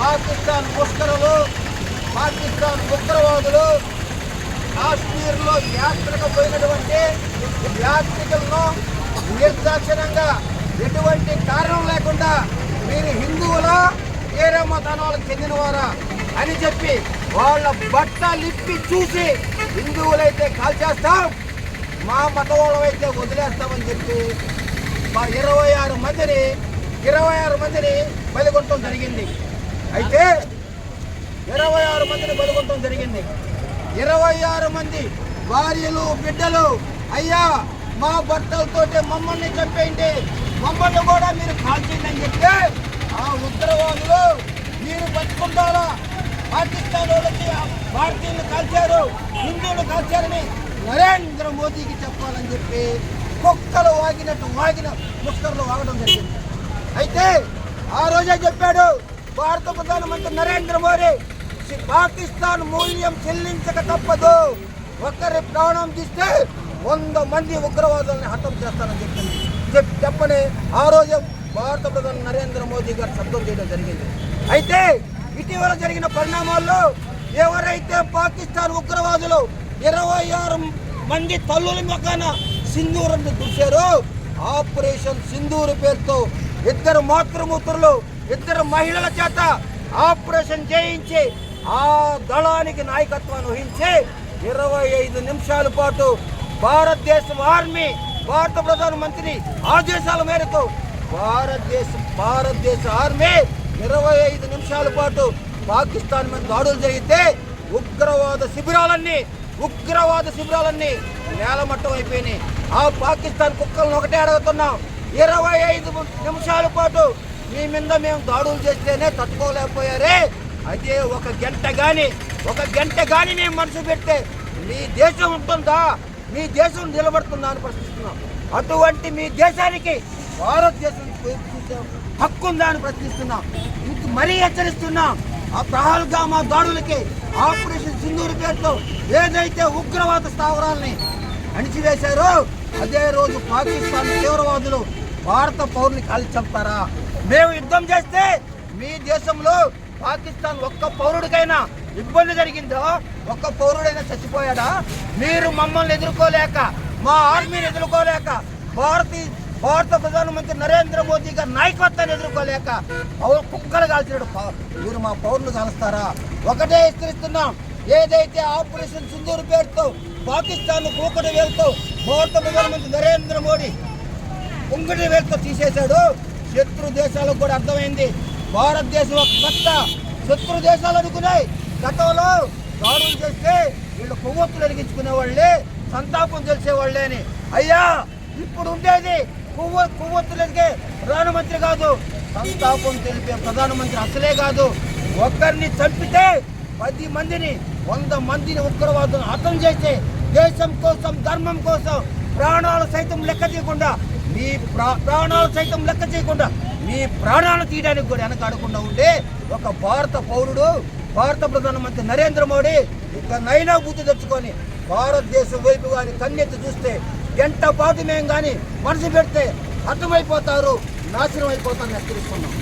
పాకిస్తాన్ ముష్కరులు పాకిస్తాన్ ఉగ్రవాదులు కాశ్మీర్లో యాత్రకు పోయినటువంటి యాత్రికులను నిర్దాక్షిణంగా ఎటువంటి కారణం లేకుండా మీరు హిందువులు వేరే మతానాలకు చెందినవారా అని చెప్పి వాళ్ళ బట్టలిప్పి చూసి హిందువులైతే కాల్చేస్తాం మా మతవాళ్ళమైతే వదిలేస్తామని చెప్పి మా ఇరవై ఆరు మందిని ఇరవై ఆరు మందిని బలిగొట్టడం జరిగింది. అయితే ఇరవై ఆరు మందిని బలిగొట్టడం జరిగింది. ఇరవై ఆరు మంది భార్యలు బిడ్డలు అయ్యా మా భర్తలతోటి మమ్మల్ని చంపేయండి. మమ్మల్ని కూడా మీరు కాల్చేయండి అని చెప్తే ఆ ఉగ్రవాదులు మీరు బతుకుంటారా? పాకిస్తాన్ వాళ్ళకి భారతీయులు కాల్చారు హిందువులు కాల్చారని నరేంద్ర మోదీకి చెప్పాలని చెప్పి కుక్కలు వాగినట్టు వాగిన ముక్కర్లు వాగడం జరిగింది. అయితే ఆ రోజే చెప్పాడు భారత ప్రధానమంత్రి నరేంద్ర మోడీ పాకిస్తాన్ మూల్యం చెల్లించక తప్పదు. ఒకరి ప్రాణం తీస్తే వంద మంది ఉగ్రవాదుల్ని హతం చేస్తానని చెప్పింది. చెప్పి చెప్పని ఆ రోజు భారత ప్రధాని నరేంద్ర మోదీ గారు శబ్దం చేయడం జరిగింది. అయితే ఇటీవల జరిగిన పరిణామాల్లో ఎవరైతే పాకిస్తాన్ ఉగ్రవాదులు ఇరవై ఆరు మంది తల్లుల మొక్కన సింధూరం చూశారో ఆపరేషన్ సింధూరు పేరుతో ఇద్దరు మాతృమూతులు ఇద్దరు మహిళల చేత ఆపరేషన్ చేయించి ఆ దళానికి నాయకత్వాన్ని వహించి ఇరవై ఐదు నిమిషాల పాటు భారతదేశం ఆర్మీ భారత ప్రధానమంత్రి ఆదేశాల మేరకు భారతదేశ భారతదేశ ఆర్మీ ఇరవై ఐదు నిమిషాల పాటు పాకిస్తాన్ మీద దాడులు జరిగితే ఉగ్రవాద శిబిరాలన్నీ ఉగ్రవాద శిబిరాలన్నీ నేలమట్టం అయిపోయినాయి. ఆ పాకిస్తాన్ కుక్కలను ఒకటే అడుగుతున్నాం. ఇరవై ఐదు నిమిషాల పాటు మీ మీద మేము దాడులు చేస్తేనే తట్టుకోలేకపోయారే. అదే ఒక గంట గాని ఒక గంట గాని మేము మనసు పెడితే మీ దేశం ఉంటుందా? మీ దేశం నిలబడుతుందా అని ప్రశ్నిస్తున్నాం. అటువంటి మీ దేశానికి భారతదేశం హక్కు ఉందా అని ప్రశ్నిస్తున్నాం. ఇంక మరీ హెచ్చరిస్తున్నాం. ఆ పహల్గామా దాడులకి ఆపరేషన్ సింధూరు పేరుతో ఏదైతే ఉగ్రవాద స్థావరాల్ని అణిచివేశారో అదే రోజు పాకిస్తాన్ తీవ్రవాదులు భారత పౌరుని కాల్చి చంపారా? మేము యుద్ధం చేస్తే మీ దేశంలో పాకిస్తాన్ ఒక్క పౌరుడికైనా ఇబ్బంది జరిగిందో ఒక్క పౌరుడైనా చచ్చిపోయాడా? మీరు మమ్మల్ని ఎదుర్కోలేక మా ఆర్మీని ఎదుర్కోలేక భారతీ భారత ప్రధానమంత్రి నరేంద్ర మోదీ గారి నాయకత్వాన్ని ఎదుర్కోలేక కుక్కలు కాల్చినాడు మీరు మా పౌరులు కాలుస్తారా? ఒకటే హెచ్చరిస్తున్నాం. ఏదైతే ఆపరేషన్ సింధూరు పేరుతో పాకిస్తాన్ కూకటి వేలుతో భారత ప్రధానమంత్రి నరేంద్ర మోడీ ఉంగటి వేలుతో తీసేశాడు శత్రు దేశాలకు కూడా అర్థమైంది. భారతదేశం ఒక కొత్త శత్రు దేశాలు అనుకున్నాయి. గతంలో దాడులు చేస్తే వీళ్ళు కొవ్వొత్తులు వెలిగించుకునే వాళ్ళే సంతాపం తెలిసే వాళ్ళే అని. అయ్యా ఇప్పుడు ఉండేది కొవ్వ కొవ్వొత్తులు ఎదిగే ప్రధానమంత్రి కాదు. సంతాపం తెలిపే ప్రధానమంత్రి అసలే కాదు. ఒక్కరిని చంపితే పది మందిని వంద మందిని ఉగ్రవాదులను హతం చేస్తే దేశం కోసం ధర్మం కోసం ప్రాణాలు సైతం లెక్క తీయకుండా మీ ప్రా- ప్రాణాలు సైతం లెక్క చేయకుండా మీ ప్రాణాలు తీయడానికి కూడా వెనకాడకుండా ఉండే ఒక భారత పౌరుడు భారత ప్రధానమంత్రి నరేంద్ర మోడీ ఇకనైనా గుర్తు బుద్ధి తెచ్చుకొని భారతదేశం వైపు కానీ కన్నెత్తి చూస్తే గంట పాటు మేము కానీ మనసు పెడితే అర్థమైపోతారు నాశనం అయిపోతారని హెచ్చరిస్తున్నాం.